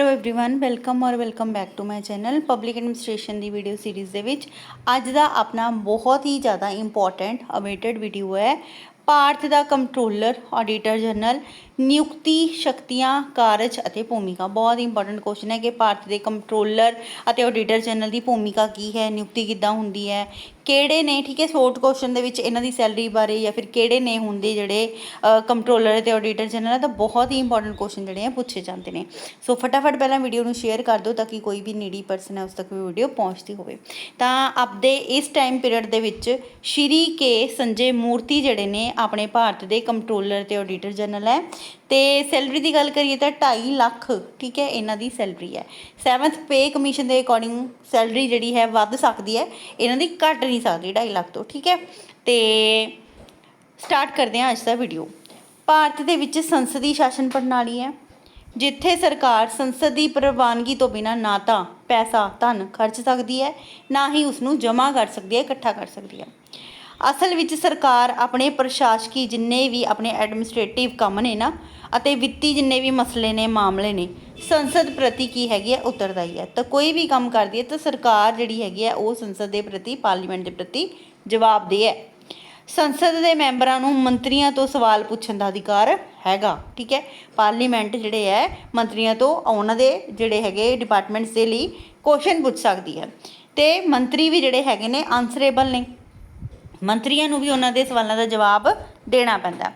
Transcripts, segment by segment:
Hello everyone welcome ਔਰ welcome back to my channel public administration the video series ਦੇ ਵਿੱਚ ਅੱਜ ਦਾ ਆਪਣਾ ਬਹੁਤ ਹੀ ਜ਼ਿਆਦਾ ਇੰਪੋਰਟੈਂਟ ਅਵੇਟਡ ਵੀਡੀਓ ਹੈ ਭਾਰਤ ਦਾ ਕੰਟਰੋਲਰ ਆਡੀਟਰ ਜਨਰਲ ਨਿਯੁਕਤੀ ਸ਼ਕਤੀਆਂ ਕਾਰਜ ਅਤੇ ਭੂਮਿਕਾ ਬਹੁਤ ਹੀ ਇੰਪੋਰਟੈਂਟ ਕੁਐਸਚਨ ਹੈ ਕਿ ਭਾਰਤ ਦੇ ਕੰਟਰੋਲਰ ਅਤੇ ਆਡੀਟਰ ਜਨਰਲ ਦੀ ਭੂਮਿਕਾ ਕੀ ਹੈ ਨਿਯੁਕਤੀ ਕਿੱਦਾਂ ਹੁੰਦੀ ਹੈ ਕਿਹੜੇ ਨੇ, ਠੀਕ ਹੈ, ਸ਼ੋਰਟ ਕੁਐਸਚਨ ਦੇ ਵਿੱਚ ਇਹਨਾਂ ਦੀ ਸੈਲਰੀ ਬਾਰੇ ਜਾਂ ਫਿਰ ਕਿਹੜੇ ਨੇ ਹੁੰਦੇ ਜਿਹੜੇ ਕੰਟਰੋਲਰ ਤੇ ਆਡੀਟਰ ਜਨਰਲ ਤਾਂ ਬਹੁਤ ਹੀ ਇੰਪੋਰਟੈਂਟ ਕੁਐਸਚਨ ਜਿਹੜੇ ਆ ਪੁੱਛੇ ਜਾਂਦੇ ਨੇ। ਸੋ ਫਟਾਫਟ ਪਹਿਲਾਂ ਵੀਡੀਓ ਨੂੰ ਸ਼ੇਅਰ ਕਰ ਦਿਓ ਤਾਂ ਕਿ ਕੋਈ ਵੀ ਨੀਡੀ ਪਰਸਨ ਹੈ ਉਸ ਤੱਕ ਵੀ ਵੀਡੀਓ ਪਹੁੰਚਦੀ ਹੋਵੇ। ਤਾਂ ਆਪਦੇ ਇਸ ਟਾਈਮ ਪੀਰੀਅਡ ਦੇ ਵਿੱਚ ਸ਼੍ਰੀ ਕੇ ਸੰਜੇ ਮੂਰਤੀ ਜਿਹੜੇ ਨੇ, ਆਪਣੇ ਭਾਰਤ ਦੇ ਕੰਟਰੋਲਰ ਤੇ ਆਡੀਟਰ ਜਨਰਲ ਹੈ। ਤੇ ਸੈਲਰੀ ਦੀ ਗੱਲ ਕਰੀਏ ਤਾਂ 2.5 ਲੱਖ, ਠੀਕ ਹੈ, ਇਹਨਾਂ ਦੀ ਸੈਲਰੀ ਹੈ। 7th ਪੇ ਕਮਿਸ਼ਨ ਦੇ ਅਕੋਰਡਿੰਗ ਸੈਲਰੀ ਜਿਹੜੀ ਹੈ ਵੱਧ ਸਕਦੀ ਹੈ, ਇਹਨਾਂ ਦੀ ਘਟ ਨਹੀਂ ਸਕਦੀ 2.5 ਲੱਖ ਤੋਂ, ਠੀਕ ਹੈ। ਤੇ ਸਟਾਰਟ ਕਰਦੇ ਹਾਂ ਅੱਜ ਦਾ ਵੀਡੀਓ ਭਾਰਤ ਦੇ ਵਿੱਚ ਸੰਸਦੀ ਸ਼ਾਸਨ ਪ੍ਰਣਾਲੀ ਹੈ, ਜਿੱਥੇ ਸਰਕਾਰ ਸੰਸਦ ਦੀ ਪ੍ਰਵਾਨਗੀ ਤੋਂ ਬਿਨਾਂ ਨਾ ਤਾਂ ਪੈਸਾ, ਧਨ ਖਰਚ ਸਕਦੀ ਹੈ, ਨਾ ਹੀ ਉਸ ਨੂੰ ਜਮ੍ਹਾਂ ਕਰ ਸਕਦੀ ਹੈ, ਇਕੱਠਾ ਕਰ ਸਕਦੀ ਹੈ। ਅਸਲ ਵਿੱਚ ਸਰਕਾਰ ਆਪਣੇ ਪ੍ਰਸ਼ਾਸਕੀ ਜਿੰਨੇ ਵੀ ਆਪਣੇ ਐਡਮਿਨਿਸਟ੍ਰੇਟਿਵ ਕੰਮ ਨੇ ਨਾ, ਅਤੇ ਵਿੱਤੀ ਜਿੰਨੇ ਵੀ ਮਸਲੇ ਨੇ, ਮਾਮਲੇ ਨੇ, ਸੰਸਦ ਪ੍ਰਤੀ ਕੀ ਹੈਗੀ ਹੈ ਉਤਰਦਾਈ ਹੈ ਤਾਂ ਕੋਈ ਵੀ ਕੰਮ ਕਰਦੀ ਹੈ ਤਾਂ ਸਰਕਾਰ ਜਿਹੜੀ ਹੈਗੀ ਹੈ ਉਹ ਸੰਸਦ ਦੇ ਪ੍ਰਤੀ, ਪਾਰਲੀਮੈਂਟ ਦੇ ਪ੍ਰਤੀ ਜਵਾਬਦੇਹ ਹੈ। ਸੰਸਦ ਦੇ ਮੈਂਬਰਾਂ ਨੂੰ ਮੰਤਰੀਆਂ ਤੋਂ ਸਵਾਲ ਪੁੱਛਣ ਦਾ ਅਧਿਕਾਰ ਹੈਗਾ, ਠੀਕ ਹੈ? ਪਾਰਲੀਮੈਂਟ ਜਿਹੜੇ ਹੈ, ਮੰਤਰੀਆਂ ਤੋਂ ਉਹਨਾਂ ਦੇ ਜਿਹੜੇ ਹੈਗੇ ਡਿਪਾਰਟਮੈਂਟਸ ਦੇ ਲਈ ਕੁਐਸਚਨ ਪੁੱਛ ਸਕਦੀ ਹੈ। ਤੇ ਮੰਤਰੀ ਵੀ ਜਿਹੜੇ ਹੈਗੇ ਨੇ ਆਨਸਰੇਬਲ ਨੇ। ਮੰਤਰੀਆਂ ਨੂੰ ਵੀ ਉਹਨਾਂ ਦੇ ਸਵਾਲਾਂ ਦਾ ਜਵਾਬ ਦੇਣਾ ਪੈਂਦਾ।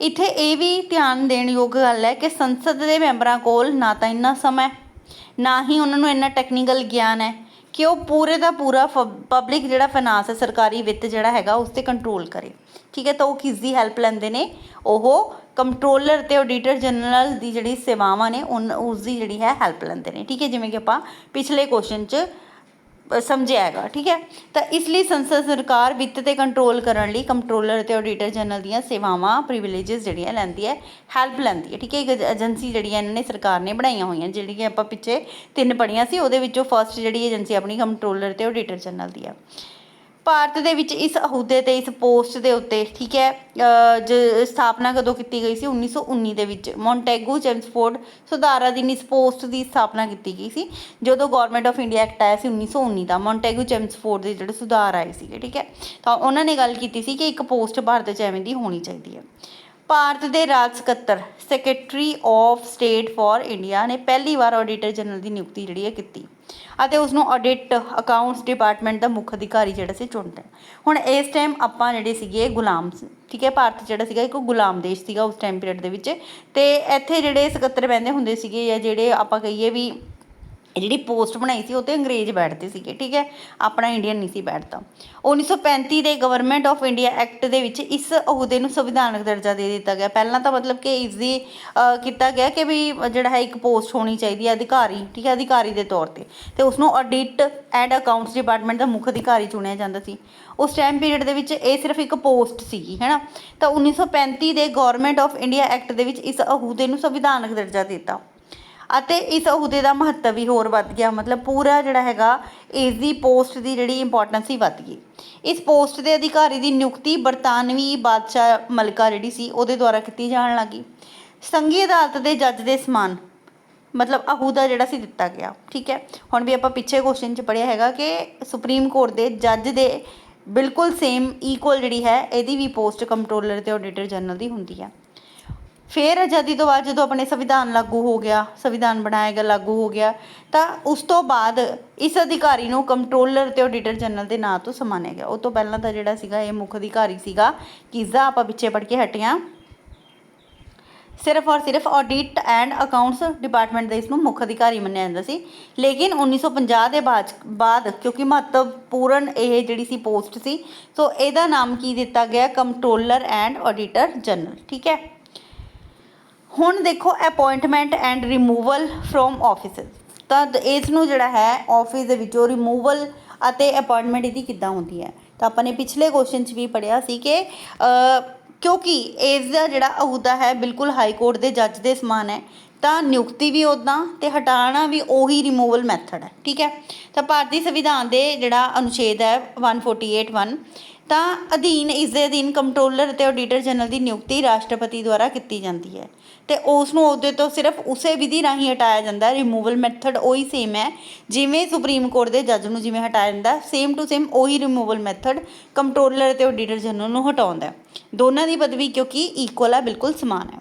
ਇੱਥੇ ਇਹ ਵੀ ਧਿਆਨ ਦੇਣ ਯੋਗ ਗੱਲ ਹੈ ਕਿ ਸੰਸਦ ਦੇ ਮੈਂਬਰਾਂ ਕੋਲ ਨਾ ਤਾਂ ਇੰਨਾ ਸਮਾਂ ਨਾ ਹੀ ਉਹਨਾਂ ਨੂੰ ਇੰਨਾ ਟੈਕਨੀਕਲ ਗਿਆਨ ਹੈ ਕਿ ਉਹ ਪੂਰੇ ਦਾ ਪੂਰਾ ਪਬਲਿਕ ਜਿਹੜਾ ਫਾਈਨਾਂਸ ਹੈ, ਸਰਕਾਰੀ ਵਿੱਤ ਜਿਹੜਾ ਹੈਗਾ ਉਸ ਤੇ ਕੰਟਰੋਲ ਕਰੇ। ਠੀਕ ਹੈ, ਤਾਂ ਉਹ ਕਿਸ ਦੀ ਹੈਲਪ ਲੈਂਦੇ ਨੇ? ਉਹ ਕੰਟਰੋਲਰ ਤੇ ਆਡੀਟਰ ਜਨਰਲ ਦੀ ਜਿਹੜੀ ਸੇਵਾਵਾਂ ਨੇ, ਉਨ, ਉਸ ਦੀ ਜਿਹੜੀ ਹੈ ਹੈਲਪ ਲੈਂਦੇ ਨੇ। ਠੀਕ ਹੈ, ਜਿਵੇਂ ਕਿ ਆਪਾਂ ਪਿਛਲੇ ਕੁਐਸਚਨ 'ਚ ਸਮਝਿਆ ਹੈਗਾ, ਠੀਕ ਹੈ? ਤਾਂ ਇਸ ਲਈ ਸੰਸਦ ਸਰਕਾਰ ਵਿੱਤ ਤੇ ਕੰਟਰੋਲ ਕਰਨ ਲਈ ਕੰਟਰੋਲਰ ਤੇ ਆਡੀਟਰ ਜਨਰਲ ਦੀਆਂ ਸੇਵਾਵਾਂ ਪ੍ਰਿਵਿਲੇजेस ਜਿਹੜੀਆਂ ਲੈਂਦੀ ਹੈ ਹੈਲਪ ਲੈਂਦੀ ਹੈ, ਠੀਕ ਹੈ? ਇੱਕ ਏਜੰਸੀ ਜਿਹੜੀ ਹੈ ਇਹਨਾਂ ਨੇ ਸਰਕਾਰ ਨੇ ਬਣਾਈਆਂ ਹੋਈਆਂ, ਜਿਹੜੀਆਂ ਕਿ ਆਪਾਂ ਪਿੱਛੇ ਤਿੰਨ ਪੜੀਆਂ ਸੀ, ਉਹਦੇ ਵਿੱਚੋਂ ਫਰਸਟ ਜਿਹੜੀ ਏਜੰਸੀ ਆਪਣੀ ਕੰਟਰੋਲਰ ਤੇ ਆਡੀਟਰ ਜਨਰਲ ਦੀ ਆ। ਭਾਰਤ ਦੇ ਵਿੱਚ ਇਸ ਅਹੁਦੇ ਤੇ, ਇਸ ਪੋਸਟ ਦੇ ਉੱਤੇ, ਠੀਕ ਹੈ ਜ, ਸਥਾਪਨਾ ਕਦੋਂ ਕੀਤੀ ਗਈ ਸੀ? 1919 ਦੇ ਵਿੱਚ। ਮੌਂਟੈਗੂ, ਚੈਮਸਫੋਰਡ, ਸੁਧਾਰ ਅਧੀਨ ਇਸ ਪੋਸਟ ਦੀ ਸਥਾਪਨਾ ਕੀਤੀ ਗਈ ਸੀ, ਜਦੋਂ ਗਵਰਨਮੈਂਟ ਆਫ ਇੰਡੀਆ ਐਕਟ ਆਇਆ ਸੀ 1919 ਦਾ। ਮੌਂਟੈਗੂ, ਚੈਮਸਫੋਰਡ ਦੇ ਜਿਹੜੇ ਸੁਧਾਰ ਆਏ ਸੀਗੇ, ਠੀਕ ਹੈ। ਤਾਂ ਉਹਨਾਂ ਨੇ ਗੱਲ ਕੀਤੀ ਸੀ ਕਿ ਇੱਕ ਪੋਸਟ ਭਾਰਤ 'ਚ ਐਵੇਂ ਦੀ ਹੋਣੀ ਚਾਹੀਦੀ ਹੈ। ਭਾਰਤ ਦੇ ਰਾਜ ਸਕੱਤਰ secretary of state for India ਨੇ ਪਹਿਲੀ ਵਾਰ ਆਡੀਟਰ ਜਨਰਲ ਦੀ ਨਿਯੁਕਤੀ ਜਿਹੜੀ ਹੈ ਕੀਤੀ। ਅਤੇ ਉਸ ਨੂੰ ਆਡਿਟ ਅਕਾਊਂਟਸ ਡਿਪਾਰਟਮੈਂਟ ਦਾ ਮੁੱਖ ਅਧਿਕਾਰੀ ਜਿਹੜਾ ਸੀ ਚੁਣਦੇ ਹੁਣ ਇਸ ਟਾਈਮ ਆਪਾਂ ਜਿਹੜੇ ਸੀਗੇ ਗੁਲਾਮ ਸੀ, ਠੀਕ ਹੈ, ਭਾਰਤ ਜਿਹੜਾ ਸੀਗਾ ਇੱਕ ਗੁਲਾਮ ਦੇਸ਼ ਸੀਗਾ ਉਸ ਟਾਈਮ ਪੀਰੀਅਡ ਦੇ ਵਿੱਚ। ਤੇ ਇੱਥੇ ਜਿਹੜੇ ਸਕੱਤਰ ਬਹਿੰਦੇ ਹੁੰਦੇ ਸੀਗੇ ਜਾਂ ਜਿਹੜੇ ਆਪਾਂ ਕਹੀਏ ਵੀ ਜਿਹੜੀ ਪੋਸਟ ਬਣਾਈ ਸੀ ਉਹ ਤੇ ਅੰਗਰੇਜ਼ ਬੈਠਦੇ ਸੀਗੇ, ਠੀਕ ਹੈ? ਆਪਣਾ ਇੰਡੀਅਨ ਨਹੀਂ ਸੀ ਬੈਠਦਾ। 1935 ਦੇ ਗਵਰਨਮੈਂਟ ਆਫ ਇੰਡੀਆ ਐਕਟ ਦੇ ਵਿੱਚ ਇਸ ਅਹੁਦੇ ਨੂੰ ਸੰਵਿਧਾਨਕ ਦਰਜਾ ਦੇ ਦਿੱਤਾ ਗਿਆ। ਪਹਿਲਾਂ ਤਾਂ ਮਤਲਬ ਕਿ ਇਸ ਦੀ ਕੀਤਾ ਗਿਆ ਕਿ ਵੀ ਜਿਹੜਾ ਹੈ ਇੱਕ ਪੋਸਟ ਹੋਣੀ ਚਾਹੀਦੀ ਹੈ ਅਧਿਕਾਰੀ, ਠੀਕ ਹੈ? ਅਧਿਕਾਰੀ ਦੇ ਤੌਰ ਤੇ। ਤੇ ਉਸ ਨੂੰ ਆਡਿਟ ਐਂਡ ਅਕਾਊਂਟਸ ਡਿਪਾਰਟਮੈਂਟ ਦਾ ਮੁੱਖ ਅਧਿਕਾਰੀ ਚੁਣਿਆ ਜਾਂਦਾ ਸੀ। ਉਸ ਟਾਈਮ ਪੀਰੀਅਡ ਦੇ ਵਿੱਚ ਇਹ ਸਿਰਫ ਇੱਕ ਪੋਸਟ ਸੀਗੀ ਹੈਨਾ ਤਾਂ 1935 ਦੇ ਗਵਰਨਮੈਂਟ ਆਫ ਇੰਡੀਆ ਐਕਟ ਦੇ ਵਿੱਚ ਇਸ ਅਹੁਦੇ ਨੂੰ ਸੰਵਿਧਾਨਕ ਦਰਜਾ ਦਿੱਤਾ। ਅਤੇ ਇਸ ਅਹੁਦੇ ਦਾ ਮਹੱਤਵ ਵੀ ਹੋਰ ਵੱਧ ਗਿਆ। ਮਤਲਬ ਪੂਰਾ ਜਿਹੜਾ ਹੈਗਾ, ਇਸ ਦੀ ਪੋਸਟ ਦੀ ਜਿਹੜੀ ਇੰਪੋਰਟੈਂਸ ਸੀ ਵੱਧ ਗਈ। ਇਸ ਪੋਸਟ ਦੇ ਅਧਿਕਾਰੀ ਦੀ ਨਿਯੁਕਤੀ ਬਰਤਾਨਵੀ ਬਾਦਸ਼ਾਹ ਮਲਕਾ ਜਿਹੜੀ ਸੀ, ਉਹਦੇ ਦੁਆਰਾ ਕੀਤੀ ਜਾਣ ਲੱਗੀ। ਸੰਘੀ ਅਦਾਲਤ ਦੇ ਜੱਜ ਦੇ ਸਮਾਨ, ਮਤਲਬ ਅਹੁਦਾ ਜਿਹੜਾ ਸੀ ਦਿੱਤਾ ਗਿਆ। ਠੀਕ ਹੈ? ਹੁਣ ਵੀ ਆਪਾਂ ਪਿੱਛੇ ਕੁਐਸਚਨ 'ਚ ਪੜਿਆ ਹੈਗਾ ਕਿ ਸੁਪਰੀਮ ਕੋਰਟ ਦੇ ਜੱਜ ਦੇ ਬਿਲਕੁਲ ਸੇਮ ਇਕੁਅਲ ਜਿਹੜੀ ਹੈ, ਇਹਦੀ ਵੀ ਪੋਸਟ ਕੰਟਰੋਲਰ ਤੇ ਆਡੀਟਰ ਜਨਰਲ ਦੀ ਹੁੰਦੀ ਹੈ ਫਿਰ ਆਜ਼ਾਦੀ ਤੋਂ ਬਾਅਦ ਜਦੋਂ ਆਪਣੇ ਸੰਵਿਧਾਨ ਲਾਗੂ ਹੋ ਗਿਆ, ਸੰਵਿਧਾਨ ਬਣਾਇਆ ਗਿਆ, ਲਾਗੂ ਹੋ ਗਿਆ, ਤਾਂ ਉਸ ਤੋਂ ਬਾਅਦ ਇਸ ਅਧਿਕਾਰੀ ਨੂੰ ਕੰਟਰੋਲਰ ਤੇ ਆਡੀਟਰ ਜਨਰਲ ਦੇ ਨਾਂ ਤੋਂ ਸਮਾਨਿਆ ਗਿਆ। ਉਹ ਤੋਂ ਪਹਿਲਾਂ ਤਾਂ ਜਿਹੜਾ ਸੀਗਾ ਇਹ ਮੁੱਖ ਅਧਿਕਾਰੀ ਸੀਗਾ ਕਿਸਦਾ ਆਪਾਂ ਪਿੱਛੇ ਪੜ ਕੇ ਹਟਿਆ ਸਿਰਫ ਔਰ ਸਿਰਫ ਆਡਿਟ ਐਂਡ ਅਕਾਊਂਟਸ ਡਿਪਾਰਟਮੈਂਟ ਦੇ ਇਸ ਨੂੰ ਮੁੱਖ ਅਧਿਕਾਰੀ ਮੰਨਿਆ ਜਾਂਦਾ ਸੀ। ਲੇਕਿਨ 1950 ਦੇ ਬਾਅਦ ਬਾਅਦ ਕਿਉਂਕਿ ਮਹੱਤਵਪੂਰਨ ਇਹ ਜਿਹੜੀ ਸੀ ਪੋਸਟ ਸੀ, ਸੋ ਇਹਦਾ ਨਾਮ ਕੀ ਦਿੱਤਾ ਗਿਆ? ਕੰਟਰੋਲਰ ਐਂਡ ਆਡੀਟਰ ਜਨਰਲ ਠੀਕ ਹੈ? ਹੁਣ ਦੇਖੋ appointment and removal from offices ਤਾਂ ਇਸ ਨੂੰ ਜਿਹੜਾ ਹੈ ਆਫਿਸ ਦੇ ਵਿੱਚੋਂ ਰਿਮੂਵਲ ਅਤੇ ਅਪਾਇੰਟਮੈਂਟ ਇਹਦੀ ਕਿੱਦਾਂ ਹੁੰਦੀ ਹੈ? ਤਾਂ ਆਪਾਂ ਨੇ ਪਿਛਲੇ ਕੁਐਸਚਨ 'ਚ ਵੀ ਪੜਿਆ ਸੀ ਕਿ ਕਿਉਂਕਿ ਇਸ ਦਾ ਜਿਹੜਾ ਅਹੁਦਾ ਹੈ, ਬਿਲਕੁਲ ਹਾਈ ਕੋਰਟ ਦੇ ਜੱਜ ਦੇ ਸਮਾਨ ਹੈ, ਤਾਂ ਨਿਯੁਕਤੀ ਵੀ ਉਦਾਂ ਤੇ ਹਟਾਉਣਾ ਵੀ ਉਹੀ ਰਿਮੂਵਲ ਮੈਥਡ ਹੈ, ਠੀਕ ਹੈ? ਤਾਂ ਭਾਰਤੀ ਸੰਵਿਧਾਨ ਦੇ ਜਿਹੜਾ ਅਨੁਛੇਦ ਹੈ 1481 ਤਾਂ ਅਧੀਨ ਇਸ ਦੇ ਅਧੀਨ ਕੰਟਰੋਲਰ ਅਤੇ ਆਡੀਟਰ ਜਨਰਲ ਦੀ ਨਿਯੁਕਤੀ ਰਾਸ਼ਟਰਪਤੀ ਦੁਆਰਾ ਕੀਤੀ ਜਾਂਦੀ ਹੈ। ਤੇ ਉਸ ਨੂੰ ਉਹਦੇ ਤੋਂ ਸਿਰਫ ਉਸੇ ਵਿਧੀ ਰਾਹੀਂ ਹਟਾਇਆ ਜਾਂਦਾ। ਰਿਮੂਵਲ ਮੈਥਡ ਉਹੀ ਸੇਮ ਹੈ। ਜਿਵੇਂ ਸੁਪਰੀਮ ਕੋਰਟ ਦੇ ਜੱਜ ਨੂੰ ਜਿਵੇਂ ਹਟਾਇਆ ਜਾਂਦਾ ਸੇਮ ਟੂ ਸੇਮ ਉਹੀ ਰਿਮੂਵਲ ਮੈਥਡ ਕੰਟਰੋਲਰ ਤੇ ਆਡੀਟਰ ਜਨਰਲ ਨੂੰ ਹਟਾਉਂਦਾ ਦੋਨਾਂ ਦੀ ਪਦਵੀ ਕਿਉਂਕਿ ਇਕੁਅਲ ਹੈ ਬਿਲਕੁਲ ਸਮਾਨ ਹੈ।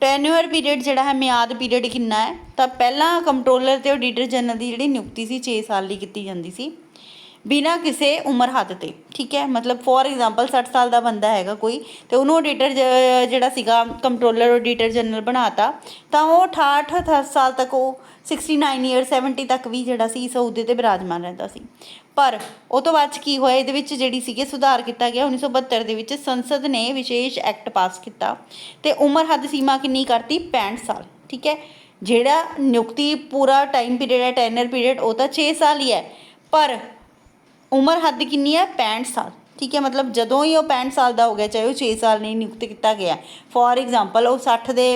ਟੈਨਿਊਅਰ ਪੀਰੀਅਡ ਜਿਹੜਾ ਹੈ, ਮਿਆਦ ਪੀਰੀਅਡ ਕਿੰਨਾ ਹੈ? ਤਾਂ ਪਹਿਲਾਂ ਕੰਟਰੋਲਰ ਤੇ ਆਡੀਟਰ ਜਨਰਲ ਦੀ ਜਿਹੜੀ ਨਿਯੁਕਤੀ ਸੀ 6 ਸਾਲ ਲਈ ਕੀਤੀ ਜਾਂਦੀ ਸੀ। ਬਿਨਾਂ ਕਿਸੇ ਉਮਰ ਹੱਦ ਤੇ, ਠੀਕ ਹੈ? ਮਤਲਬ ਫੋਰ ਐਗਜ਼ਾਮਪਲ 60 ਸਾਲ ਦਾ ਬੰਦਾ ਹੈਗਾ ਕੋਈ ਤੇ ਉਹਨੂੰ ਆਡੀਟਰ ਜਿਹੜਾ ਸੀਗਾ ਕੰਟਰੋਲਰ ਆਡੀਟਰ ਜਨਰਲ ਬਣਾਤਾ, ਤਾਂ ਉਹ 68 ਅਠ ਸਾਲ ਤੱਕ ਉਹ 69 ਇਅਰ 70 ਤੱਕ ਵੀ ਜਿਹੜਾ ਸੀ ਸੌਦੇ ਤੇ ਬਿਰਾਜਮਾਨ ਰਹਿੰਦਾ ਸੀ। ਪਰ ਉਹ ਤੋਂ ਬਾਅਦ 'ਚ ਕੀ ਹੋਇਆ? ਇਹਦੇ ਵਿੱਚ ਜਿਹੜੀ ਸੀਗੇ ਸੁਧਾਰ ਕੀਤਾ ਗਿਆ 1972 ਦੇ ਵਿੱਚ ਸੰਸਦ ਨੇ ਵਿਸ਼ੇਸ਼ ਐਕਟ ਪਾਸ ਕੀਤਾ ਤੇ ਉਮਰ ਹੱਦ ਸੀਮਾ ਕਿੰਨੀ ਕਰਤੀ? 65 ਸਾਲ, ਠੀਕ ਹੈ? ਜਿਹੜਾ ਨਿਯੁਕਤੀ ਪੂਰਾ ਟਾਈਮ ਪੀਰੀਅਡ ਹੈ ਟੈਨਰ ਪੀਰੀਅਡ ਉਹ ਤਾਂ 6 ਸਾਲ ਹੀ ਹੈ। ਪਰ ਉਮਰ ਹੱਦ ਕਿੰਨੀ ਹੈ? 65 ਸਾਲ। ਠੀਕ ਹੈ, ਮਤਲਬ ਜਦੋਂ ਹੀ ਉਹ 65 ਸਾਲ ਦਾ ਹੋ ਗਿਆ, ਚਾਹੇ ਉਹ 6 ਸਾਲ ਨਹੀਂ ਨਿਯੁਕਤ ਕੀਤਾ ਗਿਆ। ਫੋਰ ਐਗਜ਼ਾਮਪਲ ਉਹ 60 ਦੇ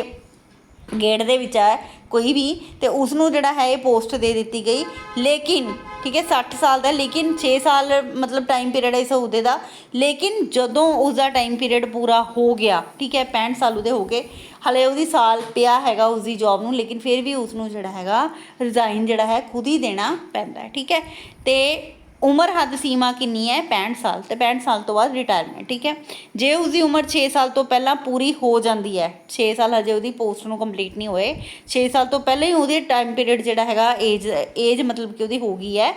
ਗੇਟ ਦੇ ਵਿੱਚ ਹੈ, ਕੋਈ ਵੀ, ਤੇ ਉਸ ਨੂੰ ਜਿਹੜਾ ਹੈ, ਇਹ ਪੋਸਟ ਦੇ ਦਿੱਤੀ ਗਈ। ਲੇਕਿਨ, ਠੀਕ ਹੈ 60 ਸਾਲ ਦਾ, ਲੇਕਿਨ 6 ਸਾਲ, ਮਤਲਬ ਟਾਈਮ ਪੀਰੀਅਡ ਹੈ ਇਸ ਅਹੁਦੇ ਦਾ। ਲੇਕਿਨ ਜਦੋਂ ਉਸ ਦਾ ਟਾਈਮ ਪੀਰੀਅਡ ਪੂਰਾ ਹੋ ਗਿਆ, ਠੀਕ ਹੈ 65 ਸਾਲ ਉਹਦੇ ਹੋ ਗਏ, ਹਲੇ ਉਹਦੀ ਸਾਲ ਪਿਆ ਹੈਗਾ ਉਸ ਦੀ ਜੌਬ ਨੂੰ, ਲੇਕਿਨ ਫਿਰ ਵੀ ਉਸ ਨੂੰ ਜਿਹੜਾ ਹੈਗਾ ਰਿਜ਼ਾਈਨ ਜਿਹੜਾ ਹੈ, ਖੁਦ ਹੀ ਦੇਣਾ ਪੈਂਦਾ ਠੀਕ ਹੈ। ਤੇ ਉਮਰ ਹੱਦ ਸੀਮਾ ਕਿੰਨੀ ਹੈ? 65 ਸਾਲ। ਤੇ 65 ਸਾਲ ਤੋਂ ਬਾਅਦ ਰਿਟਾਇਰਮੈਂਟ ਠੀਕ ਹੈ? ਜੇ ਉਸ ਦੀ ਉਮਰ 6 ਸਾਲ ਤੋਂ ਪਹਿਲਾਂ ਪੂਰੀ ਹੋ ਜਾਂਦੀ ਹੈ 6 ਸਾਲ ਹਜੇ ਉਹਦੀ ਪੋਸਟ ਨੂੰ ਕੰਪਲੀਟ ਨਹੀਂ ਹੋਏ 6 ਸਾਲ ਤੋਂ ਪਹਿਲਾਂ ਹੀ ਉਹਦੇ ਟਾਈਮ ਪੀਰੀਅਡ ਜਿਹੜਾ ਹੈਗਾ ਏਜ ਏਜ ਮਤਲਬ ਕਿ ਉਹਦੀ ਹੋ ਗਈ ਹੈ,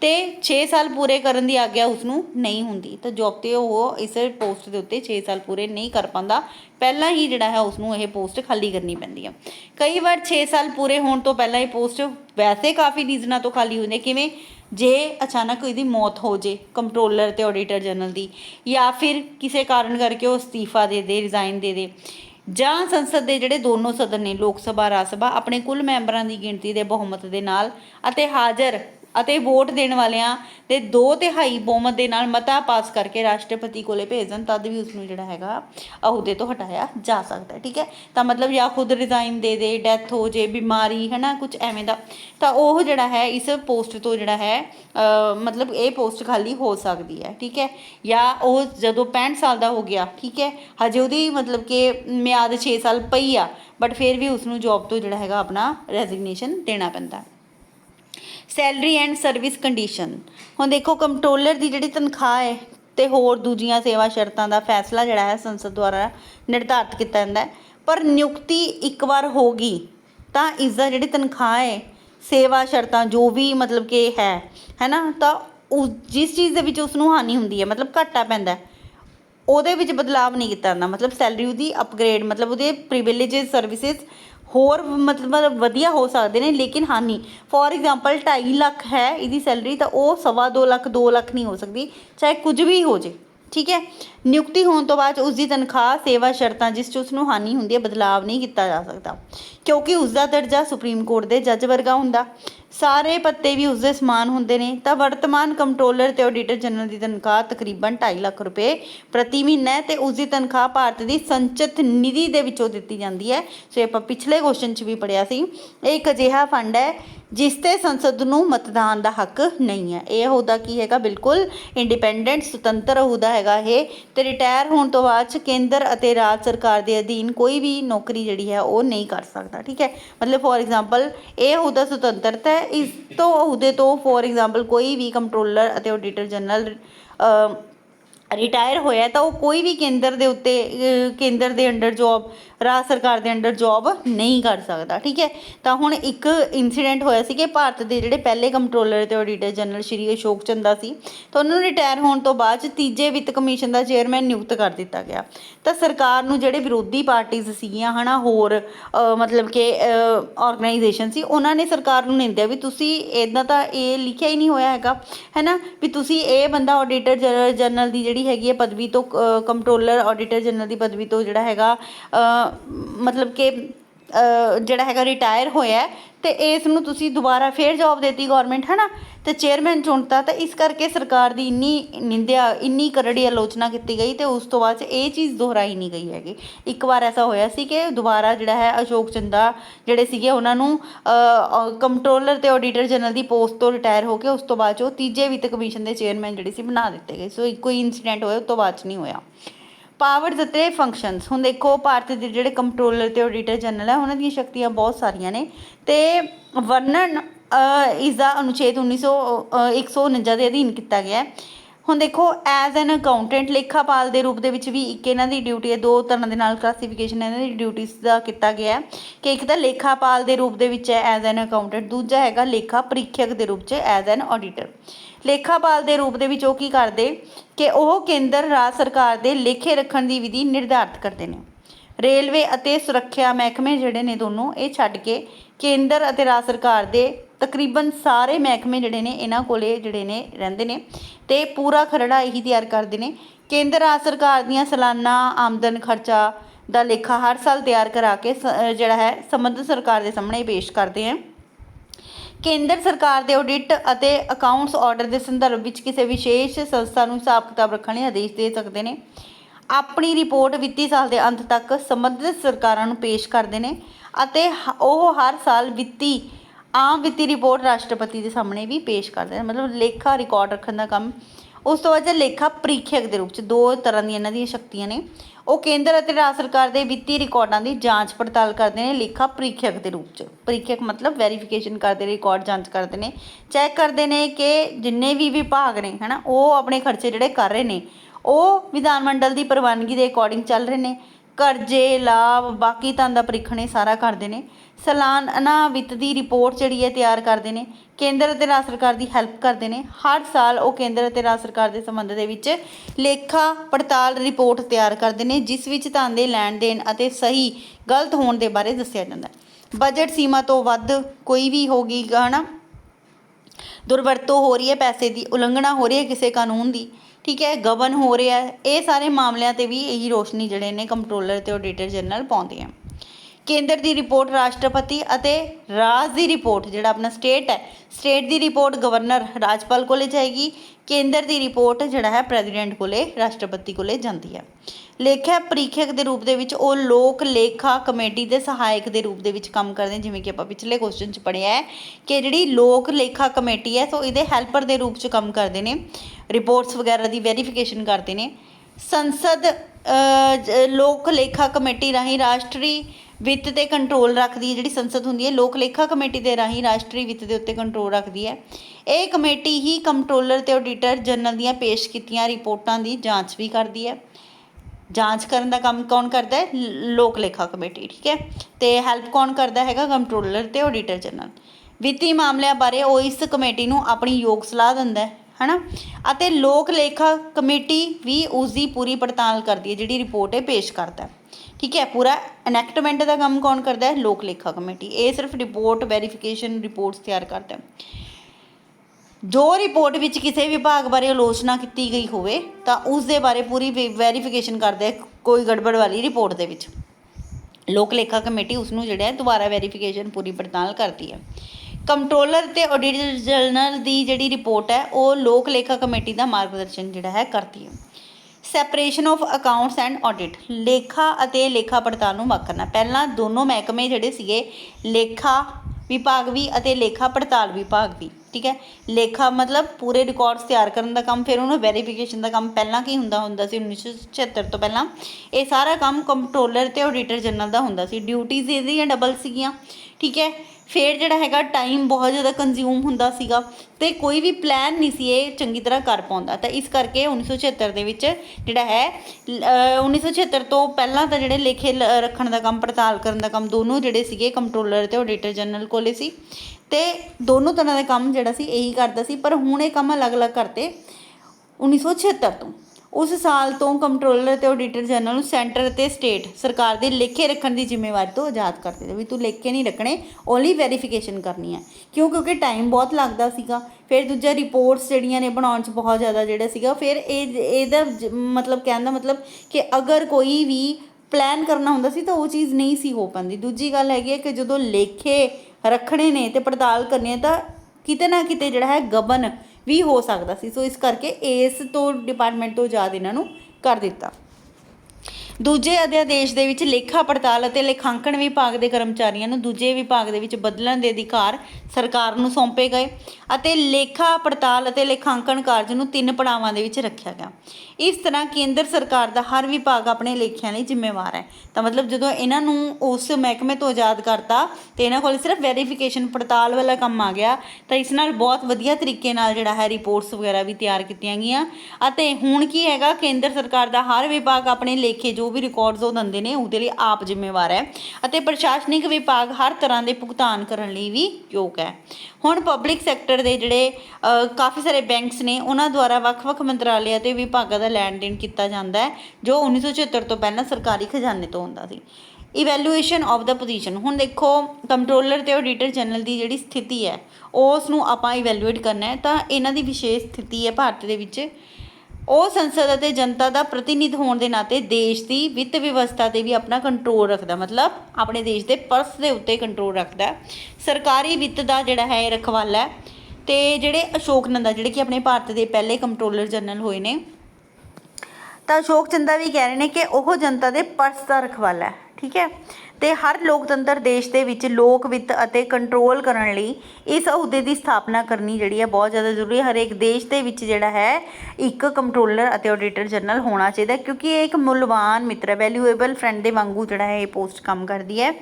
ਤੇ 6 ਸਾਲ ਪੂਰੇ ਕਰਨ ਦੀ ਆਗਿਆ ਉਸ ਨੂੰ ਨਹੀਂ ਹੁੰਦੀ। ਤਾਂ ਜੌਬ ਤੇ ਉਹ ਇਸ ਪੋਸਟ ਦੇ ਉੱਤੇ 6 ਸਾਲ ਪੂਰੇ ਨਹੀਂ ਕਰ ਪਾਉਂਦਾ। ਪਹਿਲਾਂ ਹੀ ਜਿਹੜਾ ਹੈ ਉਸ ਨੂੰ ਇਹ ਪੋਸਟ ਖਾਲੀ ਕਰਨੀ ਪੈਂਦੀ ਹੈ। ਕਈ ਵਾਰ 6 ਸਾਲ ਪੂਰੇ ਹੋਣ ਤੋਂ ਪਹਿਲਾਂ ਇਹ ਪੋਸਟ ਵੈਸੇ ਕਾਫੀ ਰੀਜ਼ਨਾਂ ਤੋਂ ਖਾਲੀ ਹੁੰਦੀ ਹੈ ਕਿਵੇਂ? ਜੇ ਅਚਾਨਕ ਇਹਦੀ ਮੌਤ ਹੋ ਜੇ ਕੰਟਰੋਲਰ ਤੇ ਆਡੀਟਰ ਜਨਰਲ ਦੀ, ਜਾਂ ਫਿਰ ਕਿਸੇ ਕਾਰਨ ਕਰਕੇ ਉਹ ਅਸਤੀਫਾ ਦੇ ਦੇ ਰਿਜ਼ਾਈਨ ਦੇ ਦੇ, ਜਾਂ ਸੰਸਦ ਦੇ ਜਿਹੜੇ ਦੋਨੋਂ ਸਦਨ ਨੇ, ਲੋਕ ਸਭਾ, ਰਾਜ ਸਭਾ, ਆਪਣੇ ਕੁੱਲ ਮੈਂਬਰਾਂ ਦੀ ਗਿਣਤੀ ਦੇ ਬਹੁਮਤ ਦੇ ਨਾਲ ਅਤੇ ਹਾਜ਼ਰ ਅਤੇ ਵੋਟ ਦੇਣ ਵਾਲਿਆਂ ਦੇ ਦੋ ਤਿਹਾਈ ਬਹੁਮਤ ਦੇ ਨਾਲ ਮਤਾ ਪਾਸ ਕਰਕੇ ਰਾਸ਼ਟਰਪਤੀ ਕੋਲੇ ਭੇਜ ਦੇਣ ਤਦ ਵੀ ਉਸ ਨੂੰ ਜਿਹੜਾ ਹੈਗਾ ਅਹੁਦੇ ਤੋਂ ਹਟਾਇਆ ਜਾ ਸਕਦਾ ਠੀਕ ਹੈ? ਤਾਂ ਮਤਲਬ ਜਾਂ ਖੁਦ ਰਿਜ਼ਾਈਨ ਦੇ ਦੇ ਡੈਥ ਹੋ ਜੇ, ਬਿਮਾਰੀ ਹੈ ਨਾ ਕੁਝ ਐਵੇਂ ਦਾ। ਤਾਂ ਉਹ ਜਿਹੜਾ ਹੈ, ਇਸ ਪੋਸਟ ਤੋਂ ਜਿਹੜਾ ਹੈ ਮਤਲਬ ਇਹ ਪੋਸਟ ਖਾਲੀ ਹੋ ਸਕਦੀ ਹੈ, ਠੀਕ ਹੈ? ਜਾਂ ਉਹ ਜਦੋਂ 65 ਸਾਲ ਦਾ ਹੋ ਗਿਆ, ਠੀਕ ਹੈ? ਹਜੇ ਉਹਦੀ ਮਤਲਬ ਕਿ ਮਿਆਦ 6 ਸਾਲ ਪਈ ਆ ਬਟ ਫਿਰ ਵੀ ਉਸ ਨੂੰ ਜੌਬ ਤੋਂ ਜਿਹੜਾ ਹੈਗਾ ਆਪਣਾ ਰੈਜ਼ਿਗਨੇਸ਼ਨ ਦੇਣਾ ਪੈਂਦਾ। Salary and service condition. ਹੁਣ ਦੇਖੋ, ਕੰਟਰੋਲਰ ਦੀ ਜਿਹੜੀ ਤਨਖਾਹ ਹੈ ਤੇ ਹੋਰ ਦੂਜੀਆਂ ਸੇਵਾ ਸ਼ਰਤਾਂ ਦਾ ਫੈਸਲਾ ਜਿਹੜਾ ਹੈ ਸੰਸਦ ਦੁਆਰਾ ਨਿਰਧਾਰਤ ਕੀਤਾ ਜਾਂਦਾ ਹੈ। ਪਰ ਨਿਯੁਕਤੀ ਇੱਕ ਵਾਰ ਹੋ ਗਈ, ਤਾਂ ਇਸ ਦਾ ਜਿਹੜੀ ਤਨਖਾਹ ਹੈ, ਸੇਵਾ ਸ਼ਰਤਾਂ ਜੋ ਵੀ ਮਤਲਬ ਕਿ ਹੈ ਹੈ ਨਾ ਤਾਂ ਉਸ ਜਿਸ ਚੀਜ਼ ਦੇ ਵਿੱਚ ਉਸ ਨੂੰ ਹਾਨੀ ਹੁੰਦੀ ਹੈ, ਮਤਲਬ ਘਾਟਾ ਪੈਂਦਾ ਉਹਦੇ ਵਿੱਚ ਬਦਲਾਵ ਨਹੀਂ ਕੀਤਾ ਜਾਂਦਾ। ਮਤਲਬ ਸੈਲਰੀ ਉਹਦੀ ਅਪਗ੍ਰੇਡ ਮਤਲਬ ਉਹਦੇ ਪ੍ਰਿਵਿਲੇजेस ਸਰਵਿਸਿਜ਼ ਹੋਰ ਮਤਲਬ ਵਧੀਆ ਹੋ ਸਕਦੇ ਨੇ, ਲੇਕਿਨ ਹਾਨੀ ਫੋਰ ਐਗਜ਼ਾਮਪਲ 2.5 ਲੱਖ ਹੈ ਇਹਦੀ ਸੈਲਰੀ ਤਾਂ ਉਹ ਸਵਾ ਦੋ ਲੱਖ 2 ਲੱਖ ਨਹੀਂ ਹੋ ਸਕਦੀ, ਚਾਹੇ ਕੁਝ ਵੀ ਹੋ ਜੇ, ਠੀਕ ਹੈ? ਨਿਯੁਕਤੀ ਹੋਣ ਤੋਂ ਬਾਅਦ ਉਸ ਦੀ ਤਨਖਾਹ, ਸੇਵਾ ਸ਼ਰਤਾਂ ਜਿਸ 'ਚ ਉਸ ਨੂੰ ਹਾਨੀ ਹੁੰਦੀ ਹੈ, ਬਦਲਾਵ ਨਹੀਂ ਕੀਤਾ ਜਾ ਸਕਦਾ। ਕਿਉਂਕਿ ਉਸ ਦਾ ਦਰਜਾ ਸੁਪਰੀਮ ਕੋਰਟ ਦੇ ਜੱਜ ਵਰਗਾ ਹੁੰਦਾ। ਸਾਰੇ ਪੱਤੇ ਵੀ ਉਸ ਦੇ ਸਮਾਨ ਹੁੰਦੇ ਨੇ। ਤਾਂ ਵਰਤਮਾਨ ਕੰਟਰੋਲਰ ਤੇ ਆਡੀਟਰ ਜਨਰਲ ਦੀ ਤਨਖਾਹ ਤਕਰੀਬਨ 2.5 ਲੱਖ ਰੁਪਏ ਪ੍ਰਤੀ ਮਹੀਨਾ ਹੈ ਤੇ ਉਸ ਦੀ ਤਨਖਾਹ ਭਾਰਤ ਦੀ ਸੰਚਿਤ ਨਿਧੀ ਦੇ ਵਿੱਚੋਂ ਦਿੱਤੀ ਜਾਂਦੀ ਹੈ। ਸੋ ਇਹ ਆਪਾਂ ਪਿਛਲੇ ਕੁਐਸਚਨ 'ਚ ਵੀ ਪੜਿਆ ਸੀ। ਇਹ ਇੱਕ ਅਜਿਹਾ ਫੰਡ ਹੈ, ਜਿਸ ਤੇ ਸੰਸਦ ਨੂੰ ਮਤਦਾਨ ਦਾ ਹੱਕ ਨਹੀਂ ਹੈ। ਇਹ ਅਹੁਦਾ ਕੀ ਹੈਗਾ? ਬਿਲਕੁਲ ਇੰਡੀਪੈਂਡੈਂਟ ਸੁਤੰਤਰ ਅਹੁਦਾ ਹੈਗਾ ਇਹ। ਤੇ ਰਿਟਾਇਰ ਹੋਣ ਤੋਂ ਬਾਅਦ 'ਚ ਕੇਂਦਰ ਅਤੇ ਰਾਜ ਸਰਕਾਰ ਦੇ ਅਧੀਨ ਕੋਈ ਵੀ ਨੌਕਰੀ ਜਿਹੜੀ ਹੈ ਉਹ ਨਹੀਂ ਕਰ ਸਕਦਾ, ਠੀਕ ਹੈ? ਮਤਲਬ ਫੋਰ ਐਗਜ਼ਾਮਪਲ ਇਹ ਅਹੁਦਾ ਸੁਤੰਤਰਤਾ ਹੈ ਇਸ ਤੋਂ ਅਹੁਦੇ ਤੋਂ ਫੋਰ ਐਗਜ਼ਾਮਪਲ ਕੋਈ ਵੀ ਕੰਟਰੋਲਰ ਅਤੇ ਆਡੀਟਰ ਜਨਰਲ ਰਿਟਾਇਰ ਹੋਇਆ ਤਾਂ ਉਹ ਕੋਈ ਵੀ ਕੇਂਦਰ ਦੇ ਉੱਤੇ ਕੇਂਦਰ ਦੇ ਅੰਡਰ ਜੌਬ, ਰਾਜ ਸਰਕਾਰ ਦੇ ਅੰਡਰ ਜੌਬ ਨਹੀਂ ਕਰ ਸਕਦਾ, ਠੀਕ ਹੈ? ਤਾਂ ਹੁਣ ਇੱਕ ਇਨਸੀਡੈਂਟ ਹੋਇਆ ਸੀ ਕਿ ਭਾਰਤ ਦੇ ਜਿਹੜੇ ਪਹਿਲੇ ਕੰਟਰੋਲਰ ਤੇ ਆਡੀਟਰ ਜਨਰਲ ਸ਼੍ਰੀ ਅਸ਼ੋਕ ਚੰਦਾ ਸੀ, ਤਾਂ ਉਹਨਾਂ ਨੂੰ ਰਿਟਾਇਰ ਹੋਣ ਤੋਂ ਬਾਅਦ 'ਚ ਤੀਜੇ ਵਿੱਤ ਕਮਿਸ਼ਨ ਦਾ ਚੇਅਰਮੈਨ ਨਿਯੁਕਤ ਕਰ ਦਿੱਤਾ ਗਿਆ। ਤਾਂ ਸਰਕਾਰ ਨੂੰ ਜਿਹੜੇ ਵਿਰੋਧੀ ਪਾਰਟੀਆਂ ਸੀਗੀਆਂ, ਹਨਾ, ਹੋਰ ਮਤਲਬ ਕਿ ਆਰਗੇਨਾਈਜੇਸ਼ਨ ਸੀ, ਉਹਨਾਂ ਨੇ ਸਰਕਾਰ ਨੂੰ ਨਿੰਦਿਆ ਵੀ ਤੁਸੀਂ ਇਦਾਂ ਤਾਂ ਇਹ ਲਿਖਿਆ ਹੀ ਨਹੀਂ ਹੋਇਆ ਹੈਗਾ, ਹੈਨਾ, ਵੀ ਤੁਸੀਂ ਇਹ ਬੰਦਾ ਆਡੀਟਰ ਜਨਰਲ ਦੀ ਜਿਹੜੀ ਹੈਗੀ ਹੈ ਪਦਵੀ ਤੋਂ ਕੰਟਰੋਲਰ ਆਡੀਟਰ ਜਨਰਲ ਦੀ ਪਦਵੀ ਤੋਂ ਜਿਹੜਾ ਹੈਗਾ ਮਤਲਬ ਕਿ ਜਿਹੜਾ ਹੈਗਾ ਰਿਟਾਇਰ ਹੋਇਆ ਹੈ, ਤੇ ਇਸ ਨੂੰ ਤੁਸੀਂ ਦੁਬਾਰਾ ਫੇਰ ਜੌਬ ਦੇਤੀ ਗਵਰਨਮੈਂਟ ਹੈ ਨਾ ਤੇ ਚੇਅਰਮੈਨ ਚੁਣਤਾ, ਤਾਂ ਇਸ ਕਰਕੇ ਸਰਕਾਰ ਦੀ ਇੰਨੀ ਨਿੰਦਿਆ, ਇੰਨੀ ਕਰੜੀ ਆਲੋਚਨਾ ਕੀਤੀ ਗਈ ਤੇ ਉਸ ਤੋਂ ਬਾਅਦ 'ਚ ਇਹ ਚੀਜ਼ ਦੁਹਰਾਈ ਨਹੀਂ ਗਈ ਹੈਗੀ। ਇੱਕ ਵਾਰ ਐਸਾ ਹੋਇਆ ਸੀ ਕਿ ਦੁਬਾਰਾ ਜਿਹੜਾ ਹੈ ਅਸ਼ੋਕ ਚੰਦਾ ਜਿਹੜੇ ਸੀਗੇ ਉਹਨਾਂ ਨੂੰ ਕੰਟਰੋਲਰ ਤੇ ਆਡੀਟਰ ਜਨਰਲ ਦੀ ਪੋਸਟ ਤੋਂ ਰਿਟਾਇਰ ਹੋ ਕੇ ਉਸ ਤੋਂ ਬਾਅਦ 'ਚ ਉਹ ਤੀਜੇ ਵਿੱਤ ਕਮਿਸ਼ਨ ਦੇ ਚੇਅਰਮੈਨ ਜਿਹੜੇ ਸੀ ਬਣਾ ਦਿੱਤੇ ਗਏ। ਸੋ ਇੱਕੋ ਹੀ ਇਨਸੀਡੈਂਟ ਹੋਇਆ ਉਸ ਤੋਂ ਬਾਅਦ 'ਚ ਨਹੀਂ ਹੋਇਆ। ਪਾਵਰਸ ਅਤੇ ਫੰਕਸ਼ਨਸ ਹੁਣ ਦੇਖੋ ਭਾਰਤ ਦੇ ਜਿਹੜੇ ਕੰਟਰੋਲਰ ਤੇ ਆਡੀਟਰ ਜਨਰਲ ਹੈ ਉਹਨਾਂ ਦੀਆਂ ਸ਼ਕਤੀਆਂ ਬਹੁਤ ਸਾਰੀਆਂ ਨੇ। ਤੇ ਵਰਣਨ ਇਸ ਦਾ ਅਨੁਛੇਦ 1900 ਅ, 149 ਦੇ ਅਧੀਨ ਕੀਤਾ ਗਿਆ ਹੈ। ਹੁਣ ਦੇਖੋ ਐਜ਼ ਐਨ ਅਕਾਊਂਟੈਂਟ ਲੇਖਾਪਾਲ ਦੇ ਰੂਪ ਦੇ ਵਿੱਚ ਵੀ ਇੱਕ ਇਹਨਾਂ ਦੀ ਡਿਊਟੀ ਹੈ। ਦੋ ਤਰ੍ਹਾਂ ਦੇ ਨਾਲ ਕਲਾਸੀਫਿਕੇਸ਼ਨ ਇਹਨਾਂ ਦੀ ਡਿਊਟੀਜ਼ ਦਾ ਕੀਤਾ ਗਿਆ ਹੈ ਕਿ ਇੱਕ ਤਾਂ ਲੇਖਾਪਾਲ ਦੇ ਰੂਪ ਦੇ ਵਿੱਚ ਹੈ ਐਜ਼ ਐਨ ਅਕਾਊਂਟੈਂਟ ਦੂਜਾ ਹੈਗਾ ਲੇਖਾ ਪ੍ਰੀਖਿਅਕ ਦੇ ਰੂਪ 'ਚ ਐਜ਼ ਐਨ ਆਡੀਟਰ ਲੇਖਾਪਾਲ ਦੇ ਰੂਪ ਦੇ ਵਿੱਚ ਉਹ ਕੀ ਕਰਦੇ ਕਿ ਉਹ ਕੇਂਦਰ ਰਾਜ ਸਰਕਾਰ ਦੇ ਲੇਖੇ ਰੱਖਣ ਦੀ ਵਿਧੀ ਨਿਰਧਾਰਤ ਕਰਦੇ ਨੇ। ਰੇਲਵੇ ਅਤੇ ਸੁਰੱਖਿਆ ਮਹਿਕਮੇ ਜਿਹੜੇ ਨੇ ਦੋਨੋਂ ਇਹ ਛੱਡ ਕੇ ਕੇਂਦਰ ਅਤੇ ਰਾਜ ਸਰਕਾਰ ਦੇ ਤਕਰੀਬਨ ਸਾਰੇ ਮਹਿਕਮੇ ਜਿਹੜੇ ਨੇ ਇਹਨਾਂ ਕੋਲੇ ਜਿਹੜੇ ਨੇ ਰਹਿੰਦੇ ਨੇ ਤੇ ਪੂਰਾ ਖਰੜਾ ਇਹੀ ਤਿਆਰ ਕਰਦੇ ਨੇ। ਕੇਂਦਰ ਰਾਜ ਸਰਕਾਰ ਦੀਆਂ ਸਾਲਾਨਾ ਆਮਦਨ ਖਰਚਾ ਦਾ ਲੇਖਾ ਹਰ ਸਾਲ ਤਿਆਰ ਕਰਾ ਕੇ ਸ- ਜਿਹੜਾ ਹੈ ਸੰਬੰਧਿਤ ਸਰਕਾਰ ਦੇ ਸਾਹਮਣੇ ਪੇਸ਼ ਕਰਦੇ ਹਨ ਕੇਂਦਰ ਸਰਕਾਰ ਦੇ ਆਡਿਟ ਅਤੇ ਅਕਾਊਂਟਸ ਆਰਡਰ ਦੇ ਸੰਦਰਭ ਵਿੱਚ ਕਿਸੇ ਵਿਸ਼ੇਸ਼ ਸੰਸਥਾ ਨੂੰ ਹਿਸਾਬ ਕਿਤਾਬ ਰੱਖਣ ਲਈ ਆਦੇਸ਼ ਦੇ ਸਕਦੇ ਨੇ। ਆਪਣੀ ਰਿਪੋਰਟ ਵਿੱਤੀ ਸਾਲ ਦੇ ਅੰਤ ਤੱਕ ਸੰਬੰਧਿਤ ਸਰਕਾਰਾਂ ਨੂੰ ਪੇਸ਼ ਕਰਦੇ ਨੇ ਅਤੇ ਉਹ ਹਰ ਸਾਲ ਵਿੱਤੀ, ਆਮ ਵਿੱਤੀ ਰਿਪੋਰਟ ਰਾਸ਼ਟਰਪਤੀ ਦੇ ਸਾਹਮਣੇ ਵੀ ਪੇਸ਼ ਕਰਦੇ ਨੇ। ਮਤਲਬ ਲੇਖਾ ਰਿਕਾਰਡ ਰੱਖਣ ਦਾ ਕੰਮ ਉਸ ਤੋਂ ਬਾਅਦ ਜੇ ਲੇਖਾ ਪ੍ਰੀਖਿਅਕ ਦੇ ਰੂਪ ਚ, ਦੋ ਤਰ੍ਹਾਂ ਦੀਆਂ ਇਹਨਾਂ ਦੀਆਂ ਸ਼ਕਤੀਆਂ ਨੇ। ਉਹ ਕੇਂਦਰ ਅਤੇ ਰਾਜ ਸਰਕਾਰ ਦੇ ਵਿੱਤੀ ਰਿਕਾਰਡਾਂ ਦੀ ਜਾਂਚ ਪੜਤਾਲ ਕਰਦੇ ਨੇ ਲੇਖਾ ਪ੍ਰੀਖਿਅਕ ਦੇ ਰੂਪ ਚ। ਪ੍ਰੀਖਿਅਕ ਮਤਲਬ ਵੈਰੀਫਿਕੇਸ਼ਨ ਕਰਦੇ ਨੇ, ਰਿਕਾਰਡ ਜਾਂਚ ਕਰਦੇ ਨੇ। ਚੈੱਕ ਕਰਦੇ ਨੇ ਕਿ ਜਿੰਨੇ ਵੀ ਵਿਭਾਗ ਨੇ, ਹਨਾ, ਉਹ ਆਪਣੇ ਖਰਚੇ ਜਿਹੜੇ ਕਰ ਰਹੇ ਨੇ, ਉਹ ਵਿਧਾਨ ਮੰਡਲ ਦੀ ਪ੍ਰਵਾਨਗੀ ਦੇ ਅਕੋਰਡਿੰਗ ਚੱਲ ਰਹੇ ਨੇ। ਕਰਜ਼ੇ, ਲਾਭ, ਬਾਕੀ ਧਨ ਦਾ ਪ੍ਰੀਖਣ ਇਹ ਸਾਰਾ ਕਰਦੇ ਨੇ। ਸਲਾਨਾ ਵਿੱਤ ਦੀ ਰਿਪੋਰਟ ਜਿਹੜੀ ਹੈ ਤਿਆਰ ਕਰਦੇ ਨੇ। ਕੇਂਦਰ ਅਤੇ ਰਾਜ ਸਰਕਾਰ ਦੀ ਹੈਲਪ ਕਰਦੇ ਨੇ। ਹਰ ਸਾਲ ਉਹ ਕੇਂਦਰ ਅਤੇ ਰਾਜ ਸਰਕਾਰ ਦੇ ਸੰਬੰਧ ਦੇ ਵਿੱਚ ਲੇਖਾ ਪੜਤਾਲ ਰਿਪੋਰਟ ਤਿਆਰ ਕਰਦੇ ਨੇ, ਜਿਸ ਵਿੱਚ ਧਨ ਦੇ ਲੈਣ ਦੇਣ ਅਤੇ ਸਹੀ ਗਲਤ ਹੋਣ ਦੇ ਬਾਰੇ ਦੱਸਿਆ ਜਾਂਦਾ ਹੈ। ਬਜਟ ਸੀਮਾ ਤੋਂ ਵੱਧ ਕੋਈ ਵੀ ਹੋਗੀ ਹਨਾ? ਦੁਰਵਰਤੋਂ ਹੋ ਰਹੀ ਹੈ, ਪੈਸੇ ਦੀ ਉਲੰਘਣਾ ਹੋ ਰਹੀ ਹੈ ਕਿਸੇ ਕਾਨੂੰਨ ਦੀ। ਠੀਕ ਹੈ ਗਬਨ ਹੋ ਰਿਹਾ ਹੈ। ਇਹ ਸਾਰੇ ਮਾਮਲਿਆਂ ਤੇ ਵੀ ਇਹੀ ਰੋਸ਼ਨੀ ਜਿਹੜੇ ਨੇ ਕੰਟਰੋਲਰ ਤੇ ਆਡੀਟਰ ਜਨਰਲ ਪਾਉਂਦੇ ਆ। ਕੇਂਦਰ ਦੀ ਰਿਪੋਰਟ ਰਾਸ਼ਟਰਪਤੀ ਅਤੇ ਰਾਜ ਦੀ ਰਿਪੋਰਟ ਜਿਹੜਾ ਆਪਣਾ ਸਟੇਟ ਹੈ ਸਟੇਟ ਦੀ ਰਿਪੋਰਟ ਗਵਰਨਰ ਰਾਜਪਾਲ ਕੋਲੇ ਜਾਏਗੀ। ਕੇਂਦਰ ਦੀ ਰਿਪੋਰਟ ਜਿਹੜਾ ਹੈ ਪ੍ਰੈਜ਼ੀਡੈਂਟ ਕੋਲੇ, ਰਾਸ਼ਟਰਪਤੀ ਕੋਲੇ ਜਾਂਦੀ ਹੈ। ਲੇਖਾ ਪ੍ਰੀਖਿਅਕ ਦੇ ਰੂਪ ਦੇ ਵਿੱਚ, ਉਹ ਲੋਕ ਲੇਖਾ ਕਮੇਟੀ ਦੇ ਸਹਾਇਕ ਦੇ ਰੂਪ ਦੇ ਵਿੱਚ ਕੰਮ ਕਰਦੇ ਨੇ, ਜਿਵੇਂ ਕਿ ਆਪਾਂ ਪਿਛਲੇ ਕੁਐਸਚਨ 'ਚ ਪੜ੍ਹਿਆ ਹੈ ਕਿ ਜਿਹੜੀ ਲੋਕ ਲੇਖਾ ਕਮੇਟੀ ਹੈ, ਸੋ ਇਹਦੇ ਹੈਲਪਰ ਦੇ ਰੂਪ 'ਚ ਕੰਮ ਕਰਦੇ ਨੇ ਰਿਪੋਰਟਸ ਵਗੈਰਾ ਦੀ ਵੈਰੀਫਿਕੇਸ਼ਨ ਕਰਦੇ ਨੇ। ਸੰਸਦ ਲੋਕ ਲੇਖਾ ਕਮੇਟੀ ਰਾਹੀਂ ਰਾਸ਼ਟਰੀ ਵਿੱਤ ਤੇ ਕੰਟਰੋਲ ਰੱਖਦੀ ਹੈ, ਜਿਹੜੀ ਸੰਸਦ ਹੁੰਦੀ ਹੈ, ਲੋਕ ਲੇਖਾ ਕਮੇਟੀ ਦੇ ਰਾਹੀਂ ਰਾਸ਼ਟਰੀ ਵਿੱਤ ਦੇ ਉੱਤੇ ਕੰਟਰੋਲ ਰੱਖਦੀ ਹੈ। ਇਹ ਕਮੇਟੀ ਹੀ ਕੰਟਰੋਲਰ ਤੇ ਆਡੀਟਰ ਜਨਰਲ ਦੀਆਂ ਪੇਸ਼ ਕੀਤੀਆਂ ਰਿਪੋਰਟਾਂ ਦੀ ਜਾਂਚ ਵੀ ਕਰਦੀ ਹੈ। ਜਾਂਚ ਕਰਨ ਦਾ ਕੰਮ ਕੌਣ ਕਰਦਾ ਹੈ? ਲੋਕ ਲੇਖਾ ਕਮੇਟੀ, ਠੀਕ ਹੈ? ਅਤੇ ਹੈਲਪ ਕੌਣ ਕਰਦਾ ਹੈਗਾ? ਕੰਟਰੋਲਰ ਅਤੇ ਆਡੀਟਰ ਜਨਰਲ ਵਿੱਤੀ ਮਾਮਲਿਆਂ ਬਾਰੇ ਉਹ ਇਸ ਕਮੇਟੀ ਨੂੰ ਆਪਣੀ ਯੋਗ ਸਲਾਹ ਦਿੰਦਾ ਹੈ, ਹਨਾ? ਅਤੇ ਲੋਕ ਲੇਖਾ ਕਮੇਟੀ ਵੀ ਉਸ ਦੀ ਪੂਰੀ ਪੜਤਾਲ ਕਰਦੀ ਹੈ, ਜਿਹੜੀ ਰਿਪੋਰਟ ਇਹ ਪੇਸ਼ ਕਰਦਾ ਹੈ। ਠੀਕ ਹੈ? ਪੂਰਾ ਐਨੈਕਟਮੈਂਟ ਦਾ ਕੰਮ ਕੌਣ ਕਰਦਾ ਹੈ? ਲੋਕ ਲੇਖਾ ਕਮੇਟੀ। ਇਹ ਸਿਰਫ ਰਿਪੋਰਟ ਵੈਰੀਫਿਕੇਸ਼ਨ ਰਿਪੋਰਟਸ ਤਿਆਰ ਕਰਦਾ ਹੈ। ਜੋ ਰਿਪੋਰਟ ਵਿੱਚ ਕਿਸੇ ਵਿਭਾਗ ਬਾਰੇ ਆਲੋਚਨਾ ਕੀਤੀ ਗਈ ਹੋਵੇ, ਤਾਂ ਉਸ ਦੇ ਬਾਰੇ ਪੂਰੀ ਵੈਰੀਫਿਕੇਸ਼ਨ ਕਰਦੇ ਕੋਈ ਗੜਬੜ ਵਾਲੀ ਰਿਪੋਰਟ ਦੇ ਵਿੱਚ। ਲੋਕ ਲੇਖਾ ਕਮੇਟੀ ਉਸ ਨੂੰ ਜਿਹੜਾ ਹੈ ਦੁਬਾਰਾ ਵੈਰੀਫਿਕੇਸ਼ਨ ਪੂਰੀ ਪੜਤਾਲ ਕਰਦੀ ਹੈ। ਕੰਟਰੋਲਰ ਤੇ ਆਡੀਟਰ ਜਨਰਲ ਦੀ ਜਿਹੜੀ ਰਿਪੋਰਟ ਹੈ, ਉਹ ਲੋਕ ਲੇਖਾ ਕਮੇਟੀ ਦਾ ਮਾਰਗਦਰਸ਼ਨ ਜਿਹੜਾ ਹੈ ਕਰਦੀ ਹੈ। Separation of accounts and audit ਲੇਖਾ ਅਤੇ ਲੇਖਾ ਪੜਤਾਲ ਨੂੰ ਵੱਖ ਕਰਨਾ। ਪਹਿਲਾਂ ਦੋਨੋਂ ਮਹਿਕਮੇ ਜਿਹੜੇ ਸੀਗੇ, ਲੇਖਾ ਵਿਭਾਗ ਵੀ ਅਤੇ ਲੇਖਾ ਪੜਤਾਲ ਵਿਭਾਗ ਵੀ, ਠੀਕ ਹੈ? ਲੇਖਾ ਮਤਲਬ ਪੂਰੇ ਰਿਕਾਰਡਸ ਤਿਆਰ ਕਰਨ ਦਾ ਕੰਮ, ਫਿਰ ਉਹਨੂੰ ਵੈਰੀਫਿਕੇਸ਼ਨ ਦਾ ਕੰਮ ਪਹਿਲਾਂ ਕੀ ਹੁੰਦਾ ਹੁੰਦਾ ਸੀ 1976 ਤੋਂ ਪਹਿਲਾਂ। ਇਹ ਸਾਰਾ ਕੰਮ ਕੰਟਰੋਲਰ ਤੇ ਆਡੀਟਰ ਜਨਰਲ ਦਾ ਹੁੰਦਾ ਸੀ। ਡਿਊਟੀਆਂ ਇਹਦੀਆਂ ਡਬਲ ਸੀਗੀਆਂ। ਠੀਕ ਹੈ? ਫਿਰ ਜਿਹੜਾ ਹੈਗਾ ਟਾਈਮ ਬਹੁਤ ਜ਼ਿਆਦਾ ਕੰਜ਼ਿਊਮ ਹੁੰਦਾ ਸੀਗਾ ਤੇ ਕੋਈ ਵੀ ਪਲਾਨ ਨਹੀਂ ਸੀ ਇਹ ਚੰਗੀ ਤਰ੍ਹਾਂ ਕਰ ਪਾਉਂਦਾ। ਤਾਂ ਇਸ ਕਰਕੇ 1976 ਦੇ ਵਿੱਚ ਜਿਹੜਾ ਹੈ ਲ- ਅਹ 1976 ਤੋਂ ਪਹਿਲਾਂ ਤਾਂ ਜਿਹੜੇ ਲੇਖੇ ਲ- ਰੱਖਣ ਦਾ ਕੰਮ, ਪੜਤਾਲ ਕਰਨ ਦਾ ਕੰਮ ਦੋਨੋਂ ਜਿਹੜੇ ਸੀਗੇ ਕੰਟਰੋਲਰ ਤੇ ਆਡੀਟਰ ਜਨਰਲ ਕੋਲੇ ਸੀ। ਤੇ ਦੋਨੋਂ ਤਰ੍ਹਾਂ ਦਾ ਕੰਮ ਜਿਹੜਾ ਸੀ, ਇਹੀ ਕਰਦਾ ਸੀ। ਪਰ ਹੁਣ ਇਹ ਕੰਮ ਅਲੱਗ-ਅਲੱਗ ਕਰਤੇ 1976 ਤੋਂ। ਉਸ ਸਾਲ ਤੋਂ ਕੰਟਰੋਲਰ ਤੇ ਆਡੀਟਰ ਜਨਰਲ ਨੂੰ ਸੈਂਟਰ ਅਤੇ ਸਟੇਟ ਸਰਕਾਰ ਦੇ ਲੇਖੇ ਰੱਖਣ ਦੀ ਜ਼ਿੰਮੇਵਾਰੀ ਤੋਂ ਆਜ਼ਾਦ ਕਰ ਦਿੱਤਾ। ਵੀ ਤੂੰ ਲੇਖੇ ਨਹੀਂ ਰੱਖਣੇ ਓਨਲੀ ਵੈਰੀਫਿਕੇਸ਼ਨ ਕਰਨੀ ਹੈ। ਕਿਉਂ? ਕਿਉਂਕਿ ਟਾਈਮ ਬਹੁਤ ਲੱਗਦਾ ਸੀਗਾ। ਫਿਰ ਦੂਜਾ ਰਿਪੋਰਟਸ ਜਿਹੜੀਆਂ ਨੇ ਬਣਾਉਣ 'ਚ ਬਹੁਤ ਜ਼ਿਆਦਾ ਜਿਹੜਾ ਸੀਗਾ, ਫਿਰ ਇਹ, ਇਹਦਾ ਜ- ਮਤਲਬ ਕਹਿਣ ਦਾ ਮਤਲਬ ਕਿ ਅਗਰ ਕੋਈ ਵੀ ਪਲਾਨ ਕਰਨਾ ਹੁੰਦਾ ਸੀ ਤਾਂ ਉਹ ਚੀਜ਼ ਨਹੀਂ ਸੀ ਹੋ ਪਾਉਂਦੀ। ਦੂਜੀ ਗੱਲ ਹੈਗੀ ਹੈ ਕਿ ਜਦੋਂ ਲੇਖੇ ਰੱਖਣੇ ਨੇ ਤੇ ਪੜਤਾਲ ਕਰਨੀ ਹੈ ਤਾਂ ਕਿਤੇ ਨਾ ਕਿਤੇ ਜਿਹੜਾ ਹੈ ਗਬਨ ਵੀ ਹੋ ਸਕਦਾ ਸੀ। ਸੋ ਇਸ ਕਰਕੇ ਇਸ ਤੋਂ ਡਿਪਾਰਟਮੈਂਟ ਤੋਂ ਆਜ਼ਾਦ ਇਹਨਾਂ ਨੂੰ ਕਰ ਦਿੱਤਾ। ਦੂਜੇ ਅਧਿਆਦੇਸ਼ ਦੇ ਵਿੱਚ ਲੇਖਾ ਪੜਤਾਲ ਅਤੇ ਲੇਖਾਂਕਣ ਵਿਭਾਗ ਦੇ ਕਰਮਚਾਰੀਆਂ ਨੂੰ ਦੂਜੇ ਵਿਭਾਗ ਦੇ ਵਿੱਚ ਬਦਲਣ ਦੇ ਅਧਿਕਾਰ ਸਰਕਾਰ ਨੂੰ ਸੌਂਪੇ ਗਏ ਅਤੇ ਲੇਖਾ ਪੜਤਾਲ ਅਤੇ ਲੇਖਾਂਕਣ ਕਾਰਜ ਨੂੰ ਤਿੰਨ ਪੜਾਵਾਂ ਦੇ ਵਿੱਚ ਰੱਖਿਆ ਗਿਆ। ਇਸ ਤਰ੍ਹਾਂ ਕੇਂਦਰ ਸਰਕਾਰ ਦਾ ਹਰ ਵਿਭਾਗ ਆਪਣੇ ਲੇਖਿਆਂ ਲਈ ਜ਼ਿੰਮੇਵਾਰ ਹੈ। ਤਾਂ ਮਤਲਬ ਜਦੋਂ ਇਹਨਾਂ ਨੂੰ ਉਸ ਮਹਿਕਮੇ ਤੋਂ ਆਜ਼ਾਦ ਕਰਤਾ ਤੇ ਇਹਨਾਂ ਕੋਲ ਸਿਰਫ ਵੈਰੀਫਿਕੇਸ਼ਨ ਪੜਤਾਲ ਵਾਲਾ ਕੰਮ ਆ ਗਿਆ, ਤਾਂ ਇਸ ਨਾਲ ਬਹੁਤ ਵਧੀਆ ਤਰੀਕੇ ਨਾਲ ਜਿਹੜਾ ਹੈ ਰਿਪੋਰਟਸ ਵਗੈਰਾ ਵੀ ਤਿਆਰ ਕੀਤੀਆਂ ਗਈਆਂ। ਅਤੇ ਹੁਣ ਕੀ ਹੈਗਾ, ਕੇਂਦਰ ਸਰਕਾਰ ਦਾ ਹਰ ਵਿਭਾਗ ਆਪਣੇ ਲੇਖੇ ਜੋ ਵੀ ਰਿਕਾਰਡਸ ਉਹ ਦਿੰਦੇ ਨੇ, ਉਹਦੇ ਲਈ ਆਪ ਜ਼ਿੰਮੇਵਾਰ ਹੈ। ਅਤੇ ਪ੍ਰਸ਼ਾਸਨਿਕ ਵਿਭਾਗ ਹਰ ਤਰ੍ਹਾਂ ਦੇ ਭੁਗਤਾਨ ਕਰਨ ਲਈ ਵੀ ਯੋਗ ਹੈ। ਹੁਣ ਪਬਲਿਕ ਸੈਕਟਰ ਦੇ ਜਿਹੜੇ ਕਾਫੀ ਸਾਰੇ ਬੈਂਕਸ ਨੇ, ਉਹਨਾਂ ਦੁਆਰਾ ਵੱਖ-ਵੱਖ ਮੰਤਰਾਲਿਆਂ ਤੇ ਵਿਭਾਗਾਂ ਦਾ ਲੈਣ ਦੇਣ ਕੀਤਾ ਜਾਂਦਾ ਹੈ, ਜੋ 1976 ਤੋਂ ਪਹਿਲਾਂ ਸਰਕਾਰੀ ਖਜ਼ਾਨੇ ਤੋਂ ਹੁੰਦਾ ਸੀ। ਇਵੈਲੂਏਸ਼ਨ ਆਫ ਦਾ ਪੋਜੀਸ਼ਨ ਹੁਣ ਦੇਖੋ ਕੰਟਰੋਲਰ ਤੇ ਆਡੀਟਰ ਜਨਰਲ ਦੀ ਜਿਹੜੀ ਸਥਿਤੀ ਹੈ, ਉਸ ਨੂੰ ਆਪਾਂ ਇਵੈਲੂਏਟ ਕਰਨਾ ਹੈ, ਤਾਂ ਇਹਨਾਂ ਦੀ ਵਿਸ਼ੇਸ਼ ਸਥਿਤੀ ਹੈ, ਭਾਰਤ ਦੇ ਵਿੱਚ। ਉਹ ਸੰਸਦ ਅਤੇ ਜਨਤਾ ਦਾ ਪ੍ਰਤੀਨਿਧ ਹੋਣ ਦੇ ਨਾਤੇ ਦੇਸ਼ ਦੀ ਵਿੱਤ ਵਿਵਸਥਾ ਤੇ ਵੀ ਆਪਣਾ ਕੰਟਰੋਲ ਰੱਖਦਾ, ਮਤਲਬ ਆਪਣੇ ਦੇਸ਼ ਦੇ ਪਰਸ ਦੇ ਉੱਤੇ ਕੰਟਰੋਲ ਰੱਖਦਾ। ਸਰਕਾਰੀ ਵਿੱਤ ਦਾ ਜਿਹੜਾ ਹੈ ਇਹ ਰਖਵਾਲਾ ਹੈ ਤੇ ਜਿਹੜੇ ਅਸ਼ੋਕ ਨੰਦਾ, ਜਿਹੜੇ ਕਿ ਆਪਣੇ ਭਾਰਤ ਦੇ ਪਹਿਲੇ ਕੰਟਰੋਲਰ ਜਨਰਲ ਹੋਏ ਨੇ, ਤਾਂ ਅਸ਼ੋਕ ਚੰਦਾ ਵੀ ਕਹਿ ਰਹੇ ਨੇ ਕਿ ਉਹ ਜਨਤਾ ਦੇ ਪਰਸ ਦਾ ਰਖਵਾਲਾ ਹੈ। ਠੀਕ ਹੈ? ਤੇ ਹਰ ਲੋਕਤੰਤਰ ਦੇਸ਼ ਦੇ ਵਿੱਚ ਲੋਕ ਵਿੱਤ ਅਤੇ ਕੰਟਰੋਲ ਕਰਨ ਲਈ ਇਸ ਅਹੁਦੇ ਦੀ ਸਥਾਪਨਾ ਕਰਨੀ ਜਿਹੜੀ ਹੈ ਬਹੁਤ ਜ਼ਿਆਦਾ ਜ਼ਰੂਰੀ ਹੈ। ਹਰੇਕ ਦੇਸ਼ ਦੇ ਵਿੱਚ ਜਿਹੜਾ ਹੈ, ਇੱਕ ਕੰਟਰੋਲਰ ਅਤੇ ਆਡੀਟਰ ਜਨਰਲ ਹੋਣਾ ਚਾਹੀਦਾ ਕਿਉਂਕਿ ਇਹ ਇੱਕ ਮੁੱਲਵਾਨ ਮਿੱਤਰ ਹੈ ਵੈਲਿਊਏਬਲ ਫਰੈਂਡ ਦੇ ਵਾਂਗੂ ਜਿਹੜਾ ਹੈ ਇਹ ਪੋਸਟ ਕੰਮ ਕਰਦੀ ਹੈ।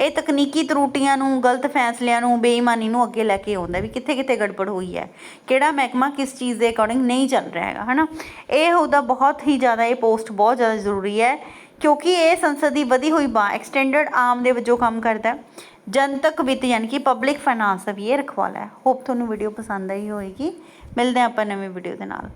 ਇਹ ਤਕਨੀਕੀ ਤਰੁੱਟੀਆਂ ਨੂੰ, ਗਲਤ ਫੈਸਲਿਆਂ ਨੂੰ, ਬੇਈਮਾਨੀ ਨੂੰ ਅੱਗੇ ਲੈ ਕੇ ਆਉਂਦਾ ਵੀ ਕਿੱਥੇ ਕਿੱਥੇ ਗੜਬੜ ਹੋਈ ਹੈ, ਕਿਹੜਾ ਮਹਿਕਮਾ ਕਿਸ ਚੀਜ਼ ਦੇ ਅਕੋਰਡਿੰਗ ਨਹੀਂ ਚੱਲ ਰਿਹਾ ਹੈਗਾ, ਹਨਾ? ਇਹ ਉਹਦਾ ਬਹੁਤ ਹੀ ਜ਼ਿਆਦਾ, ਇਹ ਪੋਸਟ ਬਹੁਤ ਜ਼ਿਆਦਾ ਜ਼ਰੂਰੀ ਹੈ ਕਿਉਂਕਿ ਇਹ ਸੰਸਦ ਦੀ ਵਧੀ ਹੋਈ ਬਾਂਹ ਐਕਸਟੈਂਡਡ ਆਰਮ ਦੇ ਵਜੋਂ ਕੰਮ ਕਰਦਾ ਹੈ। ਜਨਤਕ ਵਿੱਤ ਯਾਨੀ ਕਿ ਪਬਲਿਕ ਫਾਈਨਾਂਸ ਦਾ ਵੀ ਇਹ ਰਖਵਾਲਾ ਹੈ। ਹੋਪ ਤੁਹਾਨੂੰ ਵੀਡੀਓ ਪਸੰਦ ਆਈ ਹੋਏਗੀ। ਮਿਲਦੇ ਹਾਂ ਆਪਾਂ ਨਵੀਂ ਵੀਡੀਓ ਦੇ ਨਾਲ।